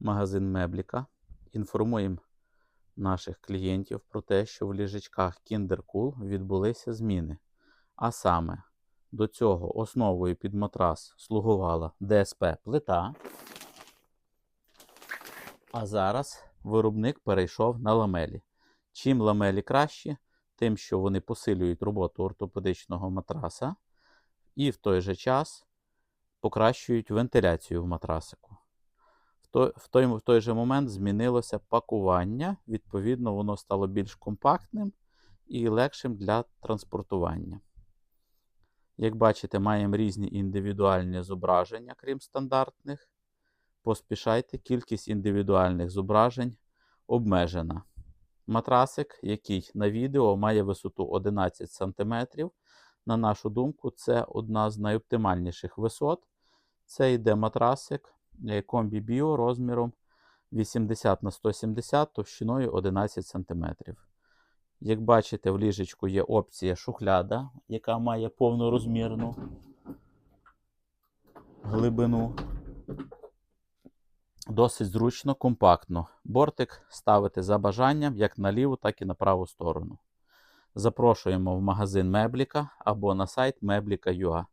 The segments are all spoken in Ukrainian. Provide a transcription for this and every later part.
магазин Мебліка. Інформуємо наших клієнтів про те, що в ліжечках Kinder Cool відбулися зміни. А саме, до цього основою під матрас слугувала ДСП плита. А зараз виробник перейшов на ламелі. Чим ламелі кращі, тим, що вони посилюють роботу ортопедичного матраса і в той же час покращують вентиляцію в матрасику. В той, в той, же момент змінилося пакування, відповідно, воно стало більш компактним і легшим для транспортування. Як бачите, маємо різні індивідуальні зображення, крім стандартних. Поспішайте, кількість індивідуальних зображень обмежена. Матрасик, який на відео має висоту 11 см. На нашу думку, це одна з найоптимальніших висот. Це йде матрасик комбі Біо розміром 80 на 170 товщиною 11 см. Як бачите, в ліжечку є опція шухляда, яка має повнорозмірну глибину. Досить зручно, компактно. Бортик ставити за бажанням як на ліву, так і на праву сторону. Запрошуємо в магазин Мебліка або на сайт Meblika.ua.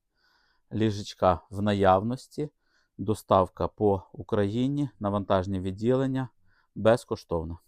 Ліжечка в наявності, доставка по Україні, на вантажні відділення безкоштовно.